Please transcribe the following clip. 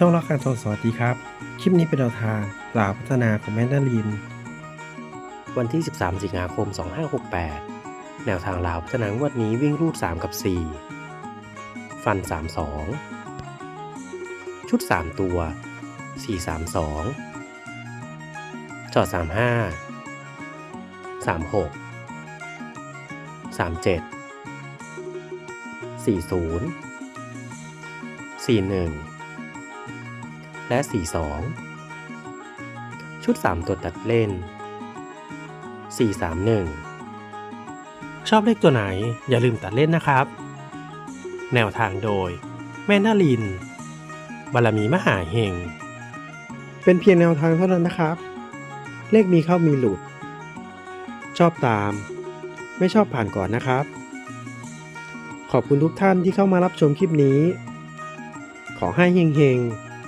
ช่องรักการทองสวัสดีครับ คลิปนี้เป็นแนวทางลาวพัฒนาของแมนดาริน วันที่ 13 สิงหาคม 2568 แนวทางลาวพัฒนางวดนี้วิ่งรูด 3 กับ 4 ฟัน 32 ชุด 3 ตัว 432 จอด 35 36 37 40 41 และ 42 ชุด 3 ตัวตัดเล่น 431 ชอบเลขตัวไหนอย่าลืมตัดเล่นนะครับ แนวทางโดย แม่นาลิน บารมีมหาเฮง เป็นเพียงแนวทางเท่านั้นนะครับ เลขมีเข้ามีหลุด ชอบตาม ไม่ชอบผ่านก่อนนะครับ ขอบคุณทุกท่านที่เข้ามารับชมคลิปนี้ ขอให้เฮงเฮง